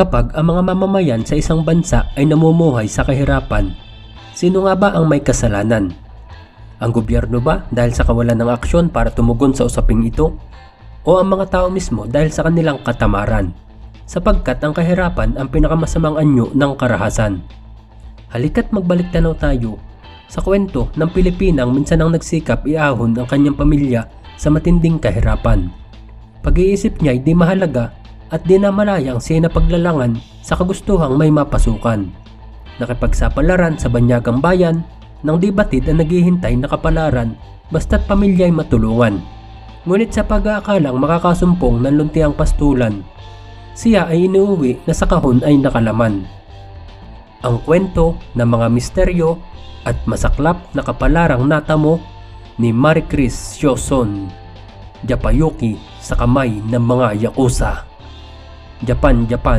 Kapag ang mga mamamayan sa isang bansa ay namumuhay sa kahirapan, sino nga ba ang may kasalanan? Ang gobyerno ba dahil sa kawalan ng aksyon para tumugon sa usaping ito? O ang mga tao mismo dahil sa kanilang katamaran? Sapagkat ang kahirapan ang pinakamasamang anyo ng karahasan. Halika't magbalik tanaw tayo sa kwento ng Pilipinang minsan ang nagsikap iahon ang kanyang pamilya sa matinding kahirapan. Pag-iisip niya ay di mahalaga at di na malayang siya napaglalangan sa kagustuhang may mapasukan. Nakipagsapalaran sa banyagang bayan nang di batid ang naghihintay na kapalaran basta't pamilya ay matulungan. Ngunit sa pag-aakalang makakasumpong ng luntiang pastulan, siya ay inuuwi na sa kahon ay nakalaman. Ang kwento ng mga misteryo at masaklap na kapalarang natamo ni Marie Chris Shoson, Japayuki sa kamay ng mga Yakuza. 一般一般